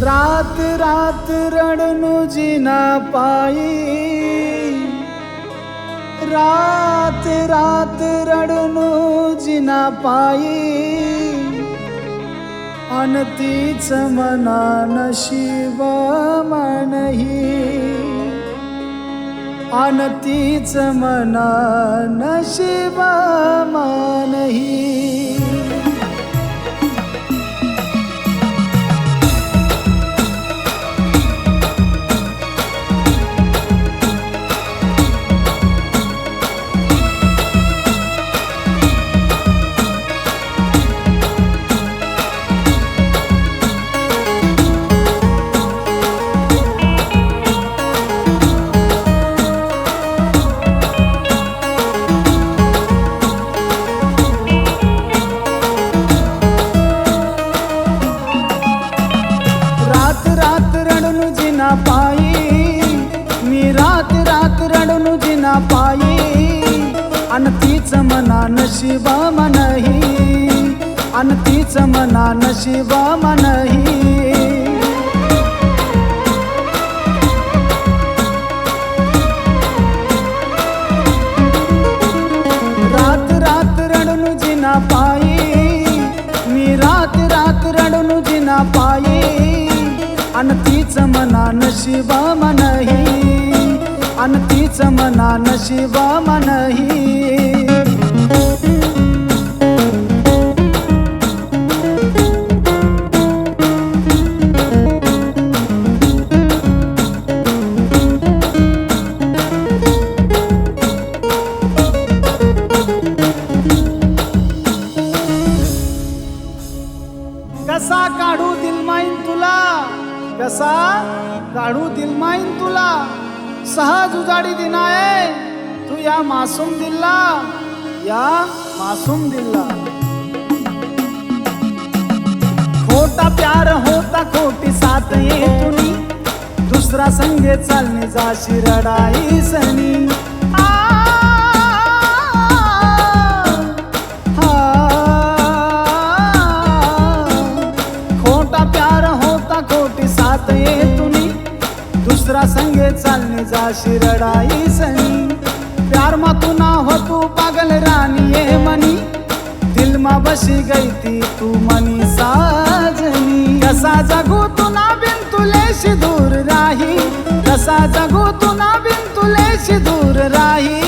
रात रात रणनु जिना पायी रात रात रडनु जिना पायी अनतीच मना नशिब मनही। अनतीच मना नशिब रडनु जिना पायी. मी रात रात रडनु जिना पायी. अन तीच मना नशिबा मनही. अन तीच मना नशिबा मनही. नशिबा मनही आणि तीच मना नशिबा मनही गाडू दिलमाईन तुला सहज उजाडी दिनाय. तू या मासूम दिल्ला या मासूम दिल्ला. खोटा प्यार होता खोटी साथ ये तुनी दुसरा संगे चालणे जाशी रडाई सनी. चालणे जाशी रडाई सनी. प्यार मा तू ना हो तू पागल रानी ये मनी. दिल मा बशी गई ती तू मनी साजनी. कसा जगू तू ना बिन तुलेशी दूर राही. कसा जगू तू ना बिन तुलेशी दूर राही.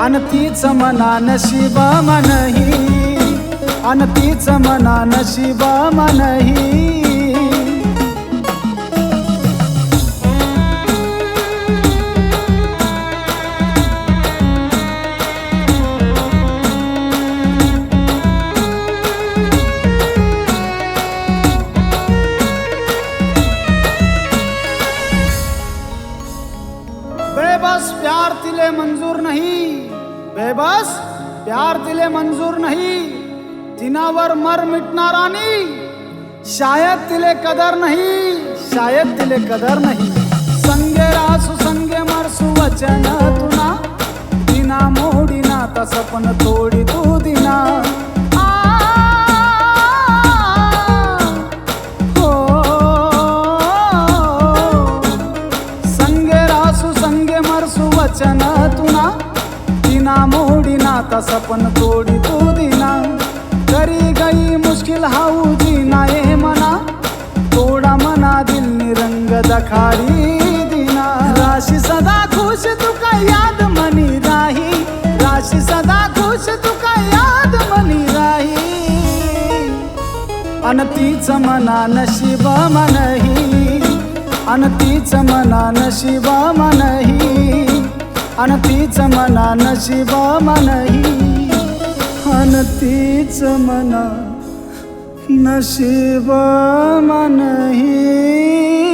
अन तीच मना नशीब मनही. अन तीच मना नशीब मनही. प्यार तिले मंजूर नाही. बेबस प्यार तिले मंजूर नाही. दिनावर मर मिटणारानी शायद तिले कदर नाही शायद तिले कदर नाही. संगे रासू संगे मरसू वचन तुना. दिना मोडीना तसपन पण सपन तोडी तू दिना. करी गई मुश्किल हाऊ जीना ये मना. थोडा मना दिल निरंग दखारी दिना. राशी सदा खुश तुका याद मनी राही. राशी सदा खुश तुका याद मनी राही. अनतीच मना नशीब मनही. अनतीच मना नशीब मनही. आणि तीच मना नशिबा मनही आणि तीच मना नशिबा मनही.